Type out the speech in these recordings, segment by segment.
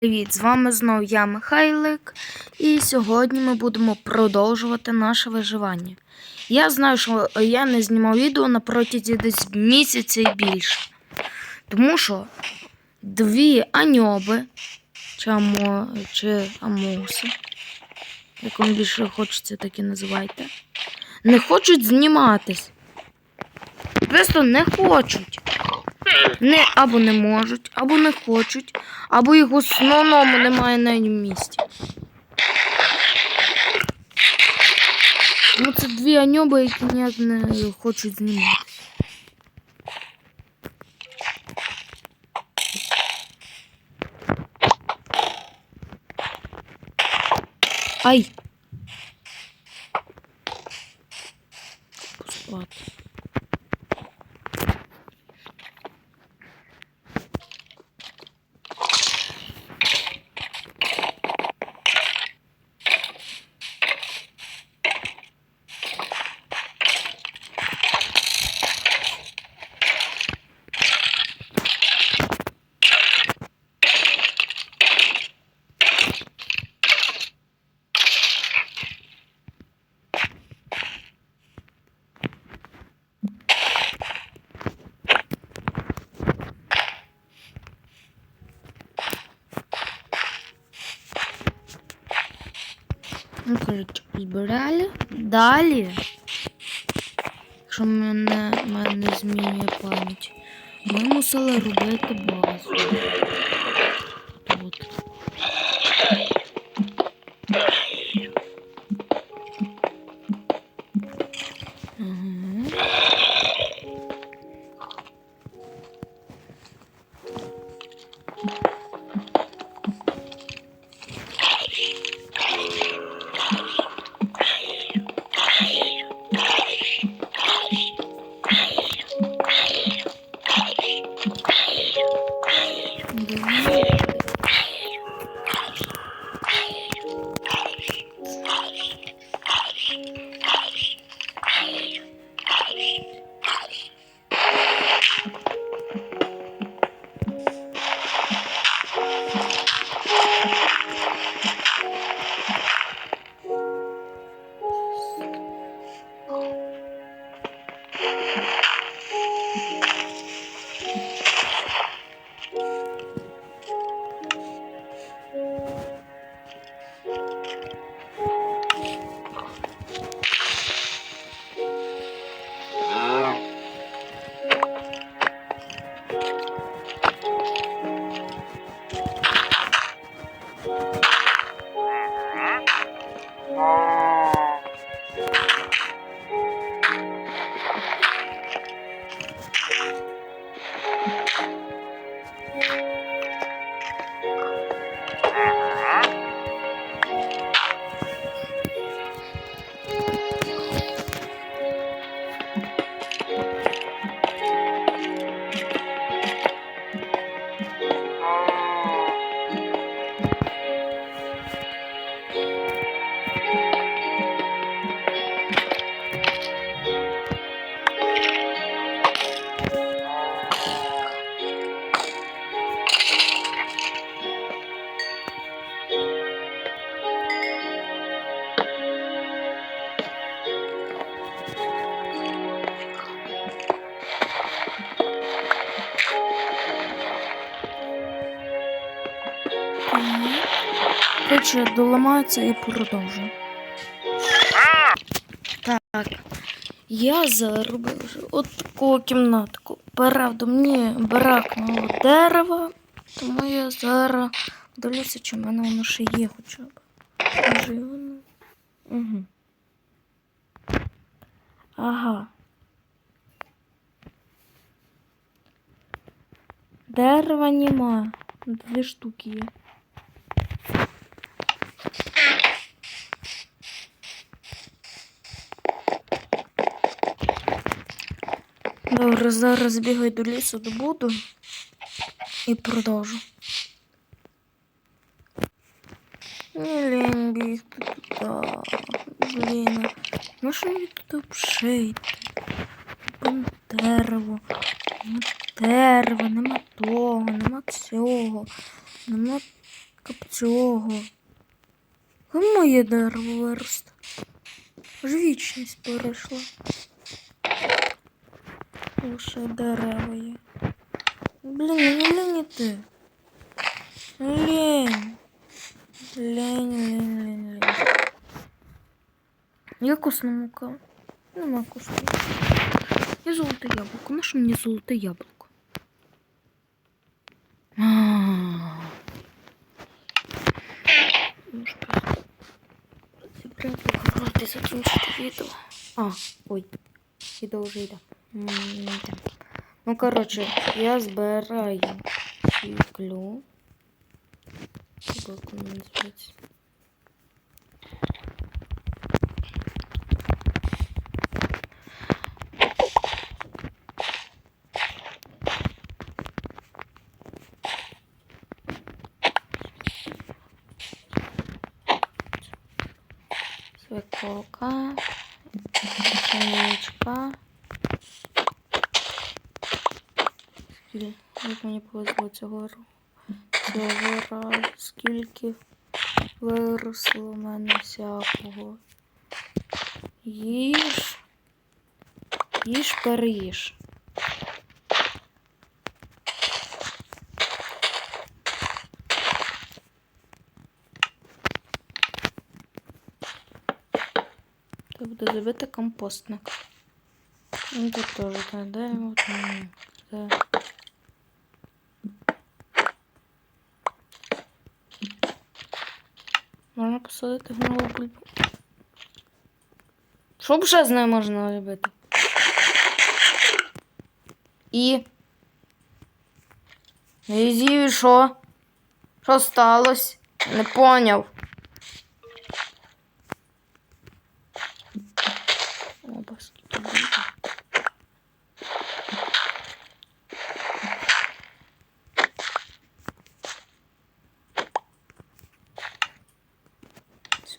Привіт, з вами знову я Михайлик, і сьогодні ми будемо продовжувати наше виживання. Я знаю, що я не знімав відео на протязі десь місяця і більше. Тому що дві аньоби чи, амо, чи амуси, як вам більше хочеться, так і називайте, не хочуть зніматись. Просто не хочуть. Не, або не можуть, або не хочуть, або їх в основному немає на місці. Ну, це дві аньоби, які ніяк не хочуть знімати. Ай! Поспати. Ну, коротше, збирали. Далі. Якщо мене, мене змінює пам'ять. Ми мусили робити базу. Коротше, доламаються і продовжу. Так. Я заробив от таку кімнатку. Правда, мені бракнуло дерева, тому я зараз дивлюся, чи в мене воно ще є хоча б. Може. Угу. Ага. Дерева нема. Дві штуки є. Добре, зараз бігаю до лісу добуду і продовжу. Не лінь бігти туди. Блін. Ну що мені тут обшити? Дерево. Нема дерева, нема того, нема цього, нема Капцього. Коли моє дерево виросте? Аж вічність перейшла. Лише дерева є. Блін, не лінь ти. Лень. Лень, лень, лень, лень. Я кусну мука. Нема куску. Я золоте яблуко. На що мені золоте яблуко? А. Може, просто зібрати, попробувати закінчити відео. А, ой, відео вже йде. М, йде. Ну, коротше, я збираю чіклю. Як воно називається? Свеколка, пшеничка. Скільки- Як мені повезло цього цього разу, скільки виросло в мене всякого. Їж. Їж, переїж. Це буде зробити компостник. Ну, тут теж надаємо. Це. Можна посадити гнилу бульбу. Що б ще з нею можна робити? І. І що? Що сталося? Не поняв.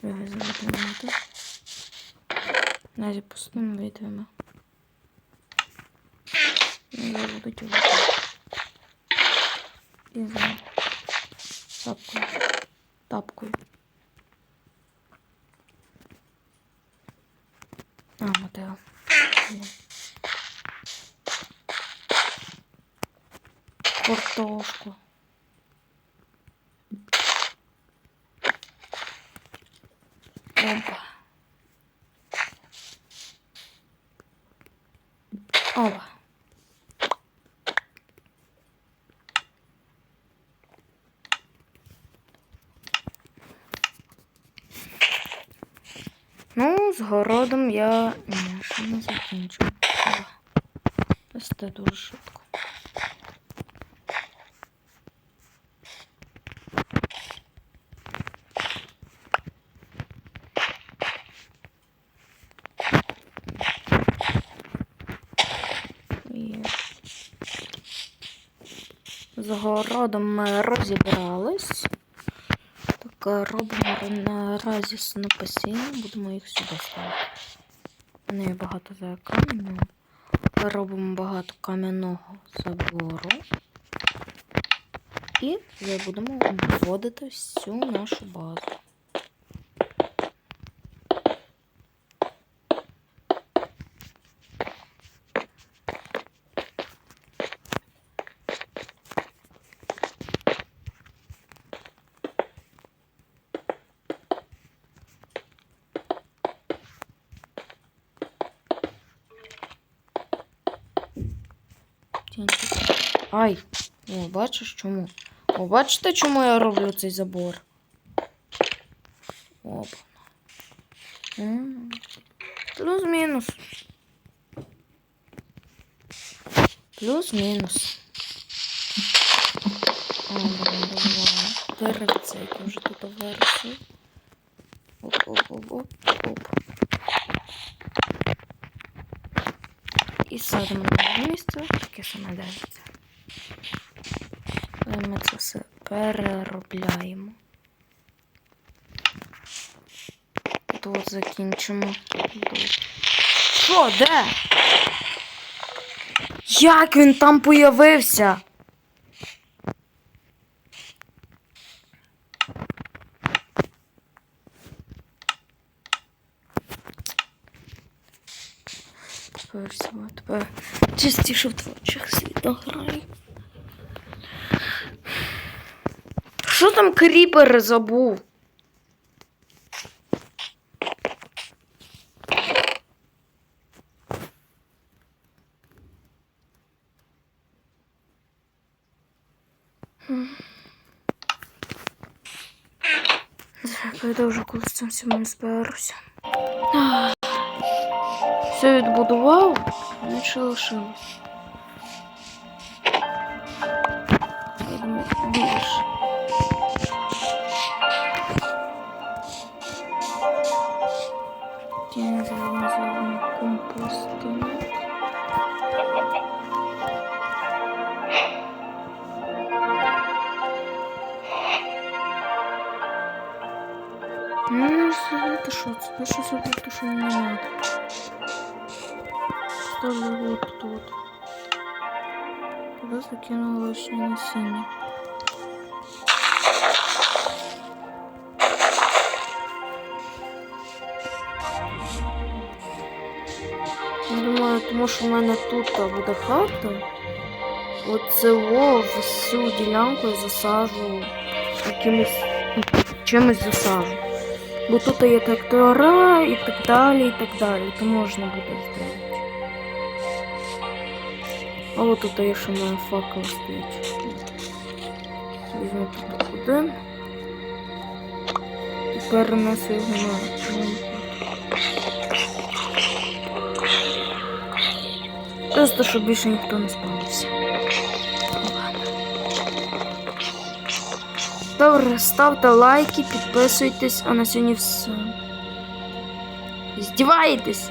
Себе заведемо тут. Навіть пустимо вийдемо. Я буду тюбити. І за тапкою. Тапкою. А, Матео. Картошку. Опа. Опа. Ну, з городом я ні, не закінчу. Ось це дуже швидко. З городом ми розібрались. Так, робимо наразі снопасіння, будемо їх сюди ставити. У неї багато за камінь. Робимо багато кам'яного забору. І будемо обводити всю нашу базу. Тінчик. Ай! О, бачиш чому? О, бачите, чому я роблю цей забор? Оп. Плюс-мінус. Плюс-мінус. Деревце, яке вже тут виросли. Оп-оп-оп-оп. І садимо на місце, таке саме. Але Ми це все переробляємо. Тут закінчимо. Що, де? Як він там появився? Частіше в творчих світах граю. Що там кріпер забув? Я вже коли з цим всім розберуся. Ах. Все відбудував, нічого лишилось. Я думаю, більше. Я зробимо компосту. Ну, это что? Это что за то, что не надо? Ставлю вот тут вот. Туда закинула лишнее насіння. Я думаю, тому що в мене тут буде хата. Оце во всю ділянку засажу якимось чимось засажу. Бо тут є трактора і так далі, і так далі. То можна буде зробити. А от тут є ще мене факел стоїть. Візьму тут один. І перенесу його на. Просто щоб більше ніхто не спавився. Добре, ставте лайки, підписуйтесь, а на сьогодні все. Здіваєтесь?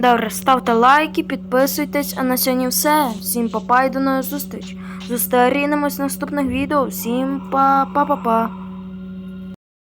Добре, ставте лайки, підписуйтесь, а на сьогодні все. Всім па-па і до нових зустріч. Зустрінемось в наступних відео. Всім па-па-па-па.